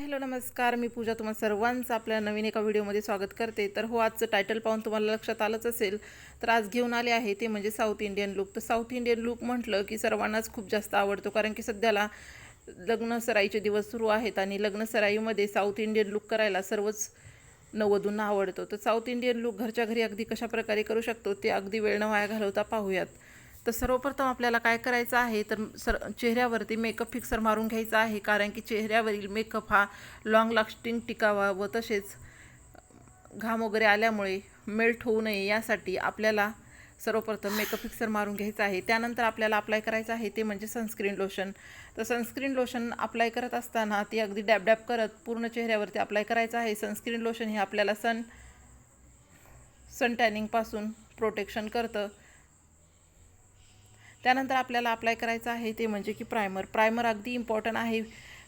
Hello नमस्कार. मी पूजा तुम्हा सर्वांचं आपल्या नवीन एका व्हिडिओमध्ये स्वागत करते. तर हो आजचं टायटल पाहून तुम्हाला लक्षात आलंच असेल तर आज घेऊन आले आहे ते म्हणजे साऊथ इंडियन लुक तर साऊथ इंडियन लुक म्हटलं की सर्वांनाच खूप जास्त आवडतो कारण की सध्याला लग्न सराईचे दिवस सुरू आहेत आणि लग्न सराईमध्ये साऊथ इंडियन लुक करायला सर्वच नववधूंना आवडतो. तर साऊथ इंडियन लुक घरच्या घरी अगदी कशा प्रकारे करू शकतो ते अगदी वेळ न वाया घालवता पाहूयात. तर सर्वप्रथम आपल्याला काय करायचं आहे तर सर चेहऱ्यावरती मेकअप फिक्सर मारून घ्यायचा आहे कारण की चेहऱ्यावरील मेकअप हा लाँग लास्टिंग टिकावा व तसेच घाम वगैरे आल्यामुळे मेल्ट होऊ नये यासाठी आपल्याला सर्वप्रथम मेकअप फिक्सर मारून घ्यायचा आहे. त्यानंतर आपल्याला अप्लाय करायचं आहे ते म्हणजे सनस्क्रीन लोशन तर सनस्क्रीन लोशन अप्लाय करत असताना ते अगदी डॅब डॅब करत पूर्ण चेहऱ्यावरती अप्लाय करायचं आहे. सनस्क्रीन लोशन हे आपल्याला सन सन टॅनिंगपासून प्रोटेक्शन करतं. त्यानंतर आपल्याला अप्लाय करायचं आहे ते म्हणजे की प्रायमर प्रायमर अगदी इम्पॉर्टंट आहे.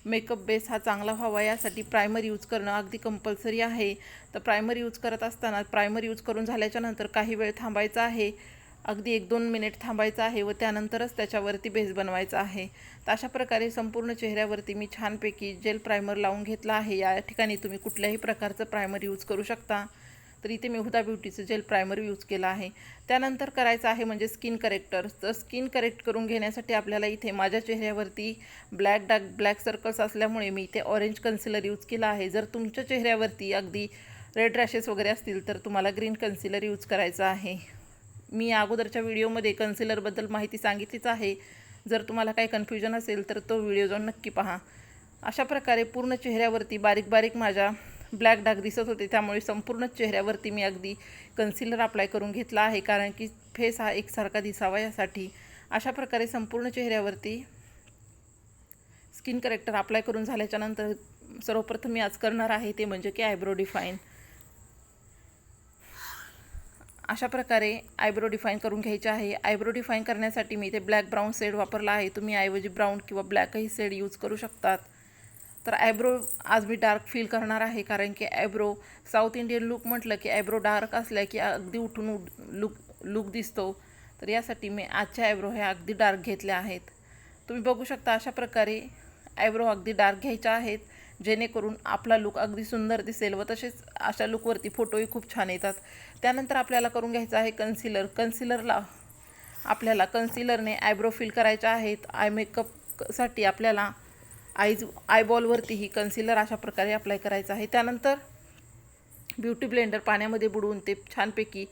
मेकअप बेस हा चांगला व्हावा यासाठी प्रायमर यूज करणं अगदी कंपल्सरी आहे. तर प्रायमर यूज करत असताना प्रायमर यूज करून झाल्याच्यानंतर काही वेळ थांबायचं आहे. अगदी एक दोन मिनिट थांबायचं आहे व त्यानंतरच त्याच्यावरती बेस बनवायचा आहे. तर अशा प्रकारे संपूर्ण चेहऱ्यावरती मी छानपैकी जेल प्रायमर लावून घेतला आहे. या ठिकाणी तुम्ही कुठल्याही प्रकारचं प्रायमर यूज करू शकता. तर इथे मी हुदा ब्युटीचं जेल प्रायमर यूज केलं आहे. त्यानंतर करायचं आहे म्हणजे स्किन करेक्टर. तर स्किन करेक्ट करून घेण्यासाठी आपल्याला इथे माझ्या चेहऱ्यावरती ब्लॅक डार्क ब्लॅक सर्कल्स असल्यामुळे मी इथे ऑरेंज कन्सिलर यूज केला आहे. जर तुमच्या चेहऱ्यावरती अगदी रेड रॅशेस वगैरे असतील तर तुम्हाला ग्रीन कन्सिलर यूज करायचा आहे. मी अगोदरच्या व्हिडिओमध्ये कन्सिलरबद्दल माहिती सांगितलीच आहे. जर तुम्हाला काही कन्फ्युजन असेल तर तो व्हिडिओ जाऊन नक्की पहा. अशा प्रकारे पूर्ण चेहऱ्यावरती बारीक बारीक माझ्या ब्लॅक डाग दिसत होते. त्यामुळे संपूर्ण चेहऱ्यावरती मी अगदी कन्सिलर अप्लाय करून घेतला आहे. कारण की फेस हा एकसारखा दिसावा यासाठी. अशा प्रकारे संपूर्ण चेहऱ्यावरती स्किन करेक्टर अप्लाय करून झाल्याच्यानंतर सर्वप्रथम मी आज करणार आहे ते म्हणजे की आयब्रो डिफाईन अशा प्रकारे आयब्रो डिफाईन करून घ्यायचे आहे. आयब्रो डिफाईन करण्यासाठी मी इथे ब्लॅक ब्राऊन शेड वापरला आहे. तुम्ही ऐवजी ब्राऊन किंवा ब्लॅकही शेड यूज करू शकतात. तर ॲब्रो आज मी डार्क फील करणार आहे कारण की ॲब्रो साऊथ इंडियन लुक म्हटलं की ॲब्रो डार्क असल्या की अगदी उठून उठ लुक लुक दिसतो. तर यासाठी मी आजच्या ॲब्रो हे अगदी डार्क घेतले आहेत. तुम्ही बघू शकता अशा प्रकारे ॲब्रो अगदी डार्क घ्यायच्या आहेत जेणेकरून आपला लुक अगदी सुंदर दिसेल व तसेच अशा लुकवरती फोटोही खूप छान येतात. त्यानंतर आपल्याला करून घ्यायचं आहे कन्सिलर कन्सिलरला आपल्याला कन्सिलरने आयब्रो फिल करायचे आहेत. आय मेकअपसाठी आपल्याला आईज आयबॉलवरती ही कन्सिलर अशा प्रकारे अप्लाय करायचं आहे. त्यानंतर ब्युटी ब्लेंडर पाण्यामध्ये बुडवून ते छानपैकी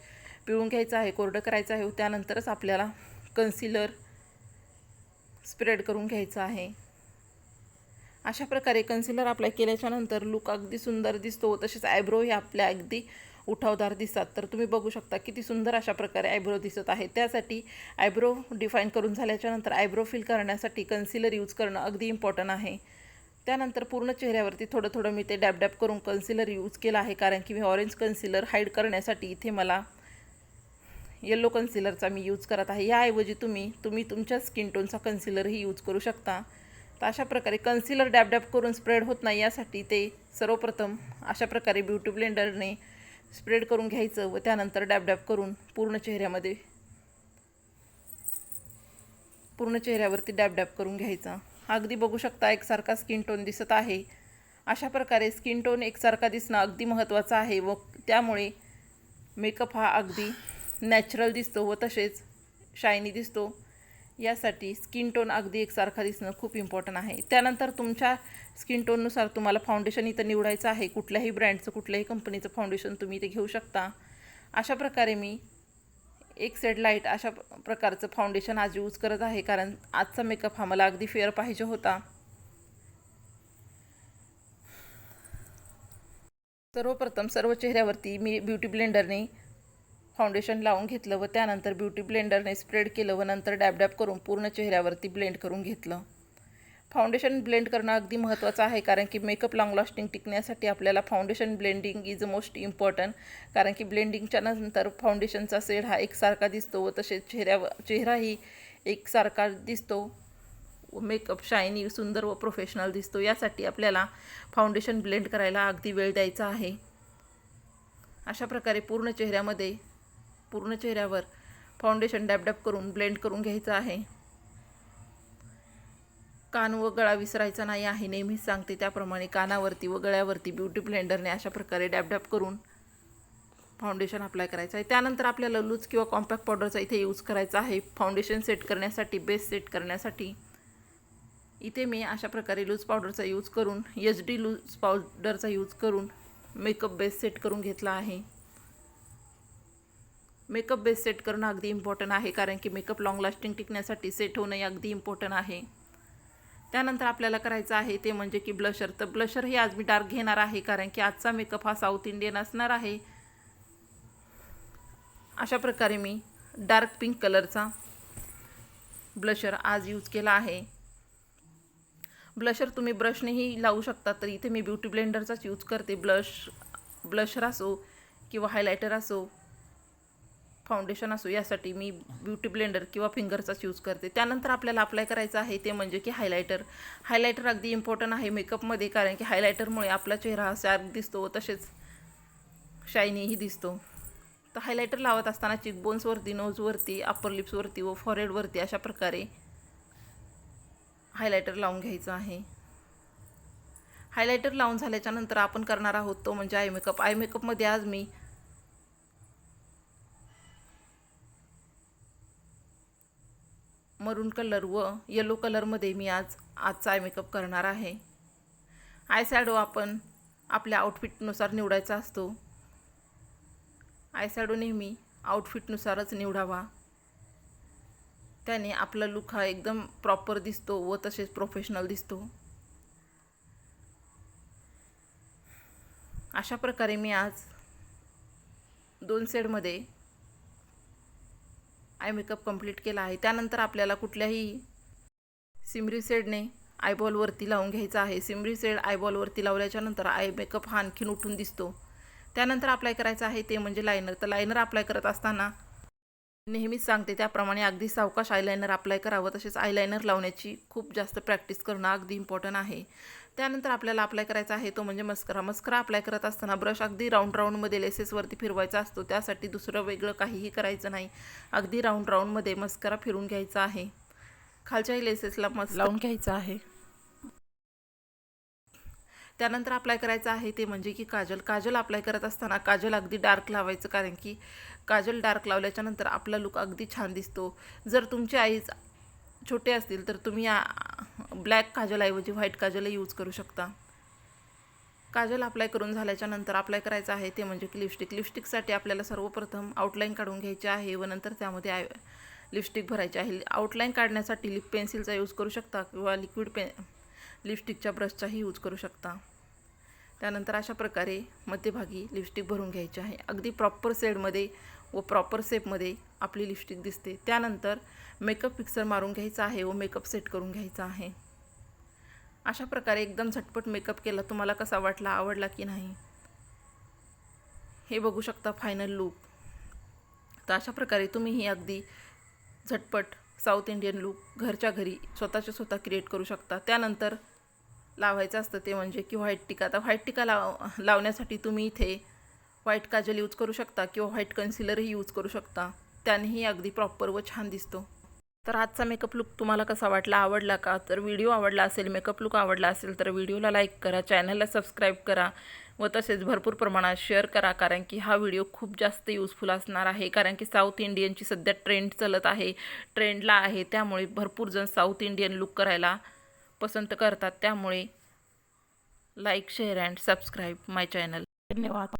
पिळून घ्यायचं आहे कोरडं करायचं आहे. त्यानंतरच आपल्याला कन्सिलर स्प्रेड करून घ्यायचं आहे. अशा प्रकारे कन्सिलर अप्लाय केल्याच्यानंतर लुक अगदी सुंदर दिसतो तसेच आयब्रो हे आपल्या अगदी उठावदार दिसतात. तर तुम्ही बघू शकता किती सुंदर अशा प्रकारे आयब्रो दिसत आहे. त्यासाठी आयब्रो डिफाईन करून झाल्याच्यानंतर आयब्रो फिल करण्यासाठी कन्सिलर यूज करणं अगदी इम्पॉर्टंट आहे. त्यानंतर पूर्ण चेहऱ्यावरती थोडं थोडं मी ते डॅब डॅप करून कन्सिलर यूज केला आहे. कारण की मी ऑरेंज कन्सिलर हाईड करण्यासाठी इथे मला येलो कन्सिलरचा मी यूज करत आहे. याऐवजी तुम्ही तुम्ही तुमच्या स्किन टोनचा कन्सिलरही यूज करू शकता. तर अशा प्रकारे कन्सिलर डॅब डॅप करून स्प्रेड होत नाही. यासाठी ते सर्वप्रथम अशा प्रकारे ब्युटी ब्लेंडरने स्प्रेड करून घ्यायचं व त्यानंतर डॅब करून पूर्ण चेहऱ्यामध्ये पूर्ण चेहऱ्यावरती डॅब करून घ्यायचा. अगदी बघू शकता एकसारखा स्किन टोन दिसत आहे. अशा प्रकारे स्किन टोन एकसारखा दिसणं अगदी महत्त्वाचं आहे व त्यामुळे मेकअप हा अगदी नॅचरल दिसतो व तसेच शायनी दिसतो. यासाठी स्किन टोन अगदी एकसारखा दिसणं खूप इम्पॉर्टंट आहे. त्यानंतर तुमच्या स्किन टोननुसार तुम्हाला फाउंडेशन इथं निवडायचं आहे. कुठल्याही ब्रँडचं कुठल्याही कंपनीचं फाउंडेशन तुम्ही इथे घेऊ शकता. अशा प्रकारे मी एक सेड लाइट अशा प्रकारचं फाउंडेशन आज यूज करत आहे. कारण आजचा मेकअप हा मला अगदी फेअर पाहिजे होता. सर्वप्रथम सर्व चेहऱ्यावरती मी ब्युटी ब्लेंडरने फाउंडेशन लावून घेतलं व त्यानंतर ब्युटी ब्लेंडरने स्प्रेड केलं व नंतर डॅब डॅब करून पूर्ण चेहऱ्यावरती ब्लेंड करून घेतलं. फाउंडेशन ब्लेंड करणं अगदी महत्त्वाचं आहे कारण की मेकअप लाँग लास्टिंग टिकण्यासाठी आपल्याला foundation blending is most important कारण की ब्लेंडिंगच्या नंतर फाउंडेशनचा सेड हा एकसारखा दिसतो व तसेच चेहऱ्यावर चेहराही एकसारखा दिसतो. मेकअप शायनी सुंदर व प्रोफेशनल दिसतो. यासाठी आपल्याला फाउंडेशन ब्लेंड करायला अगदी वेळ द्यायचा आहे. अशा प्रकारे पूर्ण चेहऱ्यामध्ये पूर्ण चेहऱ्यावर फाउंडेशन डॅब करून ब्लेंड करून घ्यायचं आहे. कान व गळा विसरायचा नाही आहे नेहमीच सांगते त्याप्रमाणे कानावरती व गळ्यावरती ब्युटी ब्लेंडरने अशा प्रकारे डॅब करून फाउंडेशन अप्लाय करायचं आहे. त्यानंतर आपल्याला लूज किंवा कॉम्पॅक्ट पावडरचा इथे यूज करायचा आहे. फाउंडेशन सेट करण्यासाठी बेस सेट करण्यासाठी इथे मी अशा प्रकारे लूज पावडरचा यूज करून एच डी लूज पावडरचा यूज करून मेकअप बेस सेट करून घेतला आहे. मेकअप बेस सेट करणं अगदी इम्पॉर्टंट आहे कारण की मेकअप लॉंग लास्टिंग टिकण्यासाठी सेट होणं हे अगदी इम्पॉर्टंट आहे. त्यानंतर आपल्याला करायचं आहे ते म्हणजे की ब्लशर तर ब्लशर हे आज मी डार्क घेणार आहे कारण की आजचा मेकअप हा साऊथ इंडियन असणार आहे. अशा प्रकारे मी डार्क पिंक कलरचा ब्लशर आज यूज केला आहे. ब्लशर तुम्ही ब्रशनेही लावू शकता तर इथे मी ब्युटी ब्लेंडरचाच यूज करते. ब्लश ब्लशर असो किंवा हायलायटर असो. फाउंडेशन असो यासाठी मी ब्युटी ब्लेंडर किंवा फिंगरचाच यूज करते. त्यानंतर आपल्याला अप्लाय करायचं आहे ते म्हणजे की हायलायटर हायलायटर अगदी इम्पॉर्टंट आहे मेकअपमध्ये कारण की हायलायटरमुळे आपला चेहरा शार्प दिसतो व तसेच शायनीही दिसतो. तर हायलायटर लावत असताना चिकबोन्सवरती नोजवरती अप्पर लिप्सवरती व फॉरेडवरती अशा प्रकारे हायलायटर लावून घ्यायचं आहे. हायलायटर लावून झाल्याच्यानंतर आपण करणार आहोत तो म्हणजे आय मेकअप आय मेकअपमध्ये आज मी मरून कलर व येलो कलरमध्ये मी आज आजचा आय मेकअप करणार आहे. आय शॅडो आपण आपल्या आउटफिटनुसार निवडायचा असतो. आय शॅडो नेहमी आउटफिटनुसारच निवडावा. त्याने आपला लुक हा एकदम प्रॉपर दिसतो व तसेच प्रोफेशनल दिसतो. अशा प्रकारे मी आज दोन सेडमध्ये आय मेकअप कंप्लीट केला आहे. त्यानंतर आपल्याला कुठल्याही सिमरी सेडने आयबॉलवरती लावून घ्यायचा आहे. सिमरी सेड आयबॉलवरती लावल्याच्या नंतर आय मेकअप हा आणखीन उठून दिसतो. त्यानंतर अप्लाय करायचं आहे ते म्हणजे लायनर तर लायनर अप्लाय करत असताना नेहमीच सांगते त्याप्रमाणे अगदी सावकाश आयलायनर अप्लाय करावं. तसेच आयलायनर लावण्याची खूप जास्त प्रॅक्टिस करणं अगदी इम्पॉर्टंट आहे. त्यानंतर आपल्याला अप्लाय करायचा आहे तो म्हणजे मस्करा. मस्करा अप्लाय करत असताना ब्रश अगदी राऊंड राऊंडमध्ये लेसेसवरती फिरवायचा असतो. त्यासाठी दुसरं वेगळं काहीही करायचं नाही. अगदी राऊंड राऊंडमध्ये मस्करा फिरून घ्यायचा आहे. खालच्याही लेसेसला मस लावून घ्यायचं आहे. त्यानंतर अप्लाय करायचं आहे ते म्हणजे की काजल. काजल अप्लाय करत असताना काजल अगदी डार्क लावायचं. कारण की काजल डार्क लावल्याच्या नंतर आपला लुक अगदी छान दिसतो. जर तुमचे आईज छोटे असतील तर तुम्ही ब्लॅक काजलऐवजी व्हाईट काजल यूज करू शकता. काजल अप्लाय करून झाल्याच्यानंतर अप्लाय करायचं आहे ते म्हणजे की लिपस्टिक. लिपस्टिकसाठी आपल्याला सर्वप्रथम आउटलाईन काढून घ्यायची आहे व नंतर त्यामध्ये आय लिपस्टिक भरायची आहे. आउटलाईन काढण्यासाठी लिप पेन्सिलचा यूज करू शकता किंवा लिक्विड पे लिपस्टिकच्या ब्रशचाही यूज करू शकता. त्यानंतर अशा प्रकारे मध्यभागी लिपस्टिक भरून घ्यायची आहे. अगदी प्रॉपर सेडमध्ये व प्रॉपर सेपमध्ये आपली लिपस्टिक दिसते. त्यानंतर मेकअप फिक्सर मारून घ्यायचा आहे व मेकअप सेट करून घ्यायचा आहे. अशा प्रकारे एकदम झटपट मेकअप केला तुम्हाला कसा वाटला आवडला की नाही? हे बघू शकता फायनल लूक तर अशा प्रकारे तुम्हीही अगदी झटपट साऊथ इंडियन लूक घरच्या घरी स्वतःच्या स्वतः क्रिएट करू शकता. त्यानंतर लावायचं असतं ते म्हणजे की व्हाईट टिका. आता व्हाईट टिका लाव लावण्यासाठी तुम्ही इथे व्हाईट काजल यूज करू शकता किंवा व्हाईट कन्सिलरही यूज करू शकता. त्यानेही अगदी प्रॉपर व छान दिसतो. तर आजचा मेकअप लुक तुम्हाला कसा वाटला? आवडला का? तर व्हिडिओ आवडला असेल मेकअप लुक आवडला असेल तर व्हिडिओला लाईक करा चॅनलला सबस्क्राईब करा व तसेच भरपूर प्रमाणात शेअर करा कारण की हा व्हिडिओ खूप जास्त यूजफुल असणार आहे. कारण की साऊथ इंडियनची सध्या ट्रेंड चालत आहे ट्रेंडला आहे त्यामुळे भरपूर जण साऊथ इंडियन लुक करायला पसंत करतात. त्यामुळे like share and subscribe my channel धन्यवाद.